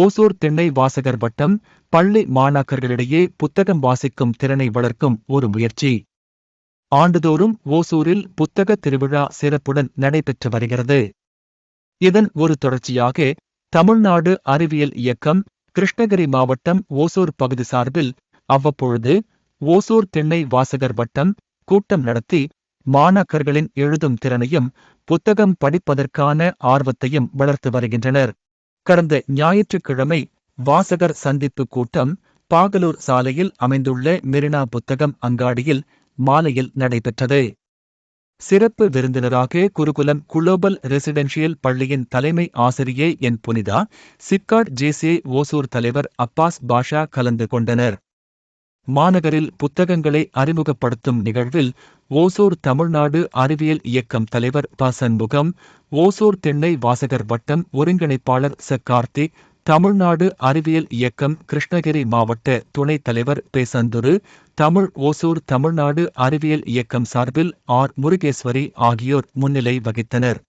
ஓசூர் தென்னை வாசகர் வட்டம் பள்ளி மாணாக்கர்களிடையே புத்தகம் வாசிக்கும் திறனை வளர்க்கும் ஒரு முயற்சி. ஆண்டுதோறும் ஓசூரில் புத்தக திருவிழா சிறப்புடன் நடைபெற்று வருகிறது. இதன் ஒரு தொடர்ச்சியாக தமிழ்நாடு அறிவியல் இயக்கம் கிருஷ்ணகிரி மாவட்டம் ஓசூர் பகுதி சார்பில் அவ்வப்பொழுது ஓசூர் தென்னை வாசகர் வட்டம் கூட்டம் நடத்தி மாணாக்கர்களின் எழுதும் திறனையும் புத்தகம் படிப்பதற்கான ஆர்வத்தையும் வளர்த்து வருகின்றனர். கடந்த ஞாயிற்றுக்கிழமை வாசகர் சந்திப்பு கூட்டம் பாகலூர் சாலையில் அமைந்துள்ள மெரினா புத்தகம் அங்காடியில் மாலையில் நடைபெற்றது. சிறப்பு விருந்தினராக குருகுலம் குளோபல் ரெசிடென்ஷியல் பள்ளியின் தலைமை ஆசிரியை என் புனிதா சிப்காட் ஜேசே ஓசூர் தலைவர் அப்பாஸ் பாஷா கலந்து கொண்டனர். மாநகரில் புத்தகங்களை அறிமுகப்படுத்தும் நிகழ்வில் ஓசூர் தமிழ்நாடு அறிவியல் இயக்கம் தலைவர் ப சண்முகம் ஓசூர் தென்னை வாசகர் வட்டம் ஒருங்கிணைப்பாளர் ச. கார்த்திக் தமிழ்நாடு அறிவியல் இயக்கம் கிருஷ்ணகிரி மாவட்ட துணைத் தலைவர் பேசந்துரு தமிழ் ஓசூர் தமிழ்நாடு அறிவியல் இயக்கம் சார்பில் ஆர். முருகேஸ்வரி ஆகியோர் முன்னிலை வகித்தனர்.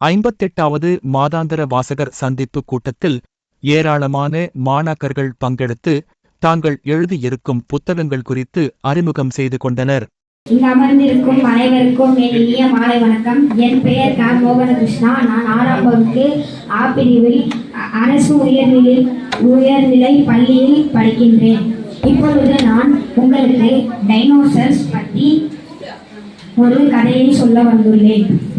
ஐம்பத்தெட்டாவது மாதாந்திர வாசகர் சந்திப்பு கூட்டத்தில் ஏராளமான மாணாக்கர்கள் பங்கெடுத்து தாங்கள் எழுதியிருக்கும் புத்தகங்கள் குறித்து அறிமுகம் செய்து கொண்டனர். இங்கு அமர்ந்திருக்கும் அனைவருக்கும் என் இனிய மாலை வணக்கம். என் பெயர் க. மோகனகிருஷ்ணா. நான் ஆறாம் வகுப்பு ஆ பிரிவில் அரசு உயர்நிலை உயர்நிலை பள்ளியில் படிக்கின்றேன். இப்பொழுது நான் உங்களுக்கு டைனோசர்ஸ் பற்றி ஒரு கதையை சொல்ல வந்துள்ளேன்.